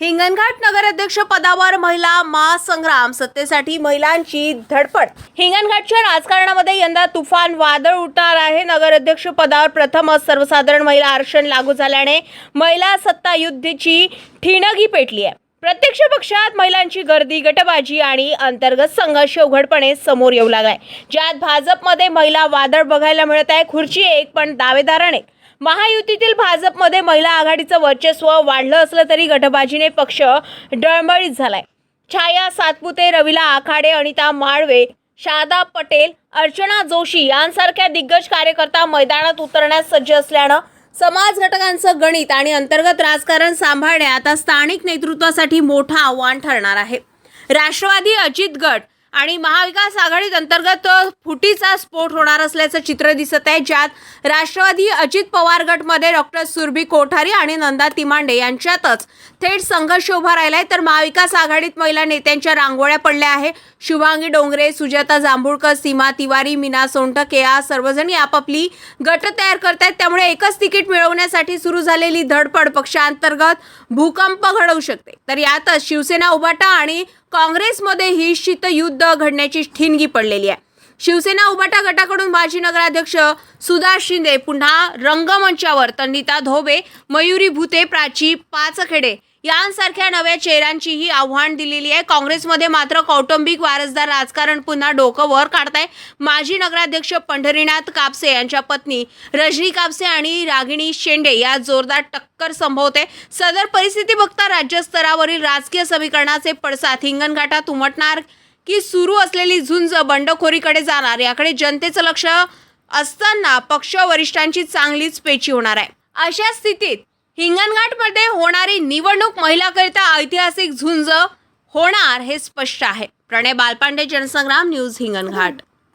हिंगणघाट नगराध्यक्ष पदावर महिला महासंग्राम सत्तेसाठी महिलांची धडपड. हिंगणघाटच्या राजकारणामध्ये यंदा तुफान वादळ उठणार आहे. नगराध्यक्ष पदावर प्रथमच सर्वसाधारण महिला आरक्षण लागू झाल्याने महिला सत्ता युद्धची ठिणगी पेटली आहे. प्रत्यक्ष पक्षात महिलांची गर्दी गटबाजी आणि अंतर्गत संघर्ष उघडपणे समोर येऊ लागलाय. ज्यात भाजपमध्ये महिला वादळ बघायला मिळत आहे. खुर्ची एक पण दावेदार अनेक. महायुतीतील भाजपमध्ये महिला आघाडीचं वर्चस्व वाढलं असलं तरी गटबाजीने पक्ष डळमळीत झालाय. छाया सातपुते रविला आखाडे अनिता माळवे शारदा पटेल अर्चना जोशी यांसारख्या दिग्गज कार्यकर्ता मैदानात उतरण्यास सज्ज असल्यानं समाज घटकांचं गणित आणि अंतर्गत राजकारण सांभाळणे आता स्थानिक नेतृत्वासाठी मोठं आव्हान ठरणार आहे. राष्ट्रवादी अजित गट आणि महाविकास आघाडीत अंतर्गत फुटीचा स्फोट होणार असल्याचं चित्र दिसत आहे ज्यात राष्ट्रवादी अजित पवार गटमध्ये डॉक्टर सुरभी कोठारी आणि नंदा तिमांडे यांच्यातच थेट संघर्ष उभा राहिलाय. तर महाविकास आघाडीत महिला नेत्यांच्या रांगोळ्या पडल्या आहे. शुभांगी डोंगरे सुजाता जांभूळकर सीमा तिवारी मीना सोनटके या सर्वजणी आपापली गट तयार करत आहेत त्यामुळे एकच तिकीट मिळवण्यासाठी सुरू झालेली धडपड पक्षांतर्गत भूकंप घडवू शकते. तर यातच शिवसेना उभाटा आणि काँग्रेसमध्ये ही शीतयुद्ध घडण्याची ठिणगी पडलेली आहे. शिवसेना उभाटा गटाकडून माजी नगराध्यक्ष सुधा शिंदे पुन्हा रंगमंचावर तंडिता धोबे मयुरी भूते प्राची पाचखेडे यांसारख्या नव्या चेहऱ्यांचीही आव्हान दिलेली आहे. काँग्रेसमध्ये मात्र कौटुंबिक वारसदार राजकारण पुन्हा डोकं वर काढताय. माजी नगराध्यक्ष पंढरीनाथ कापसे यांच्या पत्नी रजनी कापसे आणि रागिणी शेंडे या जोरदार टक्कर संभवते. सदर परिस्थिती बघता राज्यस्तरावरील राजकीय समीकरणाचे पडसाद. हिंगणघाटात उमटणार की सुरू असलेली झुंज बंडखोरीकडे जाणार? याकडे जनतेचं लक्ष असताना पक्ष वरिष्ठांची चांगलीच पेची होणार आहे. अशा स्थितीत हिंगणघाटमध्ये होणारी निवडणूक महिलाकरिता ऐतिहासिक झुंज होणार हे स्पष्ट आहे. प्रणय बालपांडे जनसंग्राम न्यूज हिंगणघाट.